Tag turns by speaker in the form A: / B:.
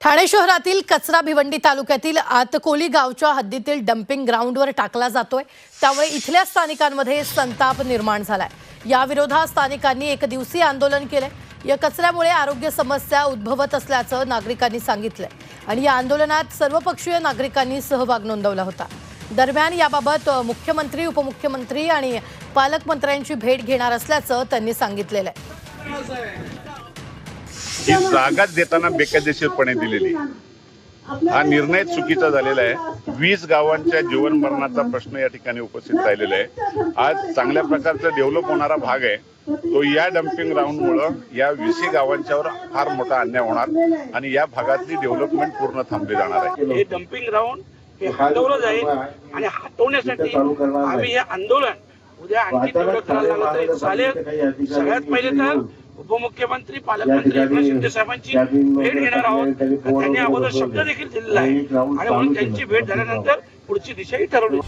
A: ठाणे शहरातील कचरा भिवंडी तालुक्यातील आतकोली गावच्या हद्दीतील डम्पिंग ग्राउंडवर टाकला जातोय. त्यामुळे इथल्या स्थानिकांमध्ये संताप निर्माण झालाय. या विरोधात स्थानिकांनी एक दिवसीय आंदोलन केलंय. या कचऱ्यामुळे आरोग्य समस्या उद्भवत असल्याचं नागरिकांनी सांगितलंय. आणि या आंदोलनात सर्वपक्षीय नागरिकांनी सहभाग नोंदवला होता. दरम्यान याबाबत मुख्यमंत्री उपमुख्यमंत्री आणि पालकमंत्र्यांची भेट घेणार असल्याचं त्यांनी सांगितलेलं आहे.
B: ही जागाच देताना बेकायदेशीरपणे दिलेली. हा निर्णय चुकीचा झालेला आहे. वीस गावांच्या जीवन मरणाचा प्रश्न या ठिकाणी उपस्थित राहिलेला आहे. आज चांगल्या प्रकारचा डेव्हलप होणारा भाग आहे. तो या डम्पिंग ग्राउंडमुळं या वीसी गावांच्यावर फार मोठा अन्याय होणार आणि या भागातली डेव्हलपमेंट पूर्ण थांबली जाणार आहे.
C: हे डम्पिंग ग्राउंड हे हटवलं जाईल आणि हटवण्यासाठी आम्ही हे आंदोलन उद्या आणखी चालेल. सगळ्यात पहिले तर उपमुख्यमंत्री पालकमंत्री एकनाथ शिंदे साहेबांची भेट घेणार आहोत. त्यांनी अगोदर शब्द देखील दिलेला आहे. आणि म्हणून त्यांची भेट झाल्यानंतर पुढची दिशाही ठरवली.